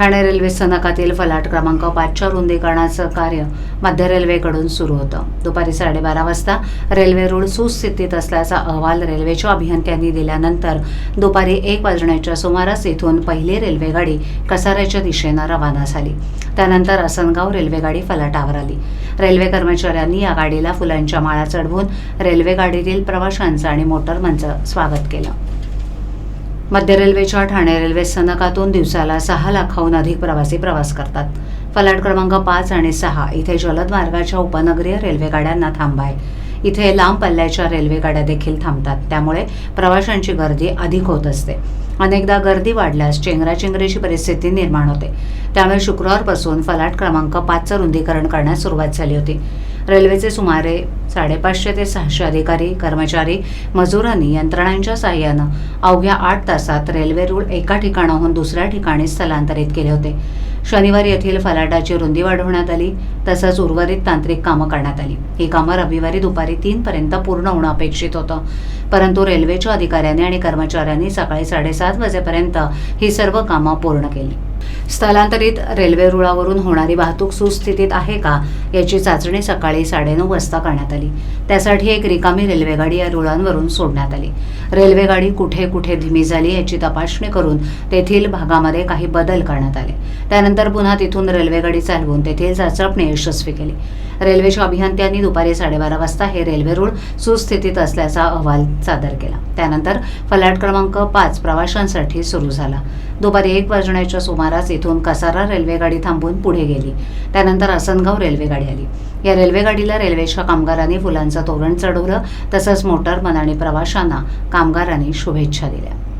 Thane railway स्थानकातील फलाट क्रमांक पाचच्या रुंदीकरणाचं कार्य मध्य रेल्वेकडून सुरू होतं. दुपारी साडेबारा वाजता रेल्वे रूळ सुस्थितीत असल्याचा अहवाल रेल्वेच्या अभियंत्यांनी दिल्यानंतर दुपारी एक वाजण्याच्या सुमारास इथून पहिली रेल्वेगाडी कसाऱ्याच्या दिशेनं रवाना झाली. त्यानंतर असनगाव रेल्वेगाडी फलाटावर आली. रेल्वे कर्मचाऱ्यांनी या गाडीला फुलांच्या माळा चढवून रेल्वेगाडीतील प्रवाशांचं आणि मोटरमनचं स्वागत केलं. मध्य रेल्वेच्या ठाणे रेल्वे स्थानकातून दिवसाला सहा लाखाहून अधिक प्रवासी प्रवास करतात. फलाट क्रमांक पाच आणि सहा इथे जलद मार्गाच्या उपनगरीय रेल्वेगाड्यांना थांबा आहे इथे लांब पल्ल्याच्या रेल्वेगाड्या देखील थांबतात. त्यामुळे प्रवाशांची गर्दी अधिक होत असते. अनेकदा गर्दी वाढल्यास चेंगराचेंगरीची परिस्थिती निर्माण होते. त्यामुळे शुक्रवारपासून फलाट क्रमांक पाचचं रुंदीकरण करण्यास सुरुवात झाली होती. रेल्वेचे सुमारे साडेपाचशे ते सहाशे अधिकारी कर्मचारी मजुरांनी यंत्रणांच्या साहाय्यानं अवघ्या आठ तासात रेल्वे रूळ एका ठिकाणाहून दुसऱ्या ठिकाणी स्थलांतरित केले होते. शनिवारी येथील फलाटाची रुंदी वाढवण्यात आली तसंच उर्वरित तांत्रिक कामं करण्यात आली. ही कामं रविवारी दुपारी तीनपर्यंत पूर्ण होणं अपेक्षित होतं. परंतु रेल्वेच्या अधिकाऱ्यांनी आणि कर्मचाऱ्यांनी सकाळी साडेसात वाजेपर्यंत ही सर्व कामं पूर्ण केली. स्थलांतरित रेल्वे रुळावरून होणारी वाहतूक सुस्थितीत आहे का याची चाचणी सकाळी साडेनऊ वाजता करण्यात आली. त्यासाठी एक रिकामी रेल्वेगाडी या रुळांवरून सोडण्यात आली. रेल्वेगाडी कुठे कुठे धीमी झाली याची तपासणी करून तेथील भागामध्ये काही बदल करण्यात आले. त्यानंतर पुन्हा तिथून रेल्वेगाडी चालवून तेथील चाचपणी यशस्वी केली. रेल्वेच्या अभियंत्यांनी दुपारी साडेबारा वाजता हे रेल्वे रुळ सुस्थितीत असल्याचा अहवाल सादर केला. त्यानंतर फलाट क्रमांक पाच प्रवाशांसाठी सुरू झाला. दुपारी एक वाजण्याच्या सुमारास इथून कसारा रेल्वेगाडी थांबून पुढे गेली. त्यानंतर असनगाव रेल्वेगाडी आली. या रेल्वेगाडीला रेल्वेच्या कामगारांनी फुलांचं तोरण चढवलं तसंच मोटारमन आणि प्रवाशांना कामगारांनी शुभेच्छा दिल्या.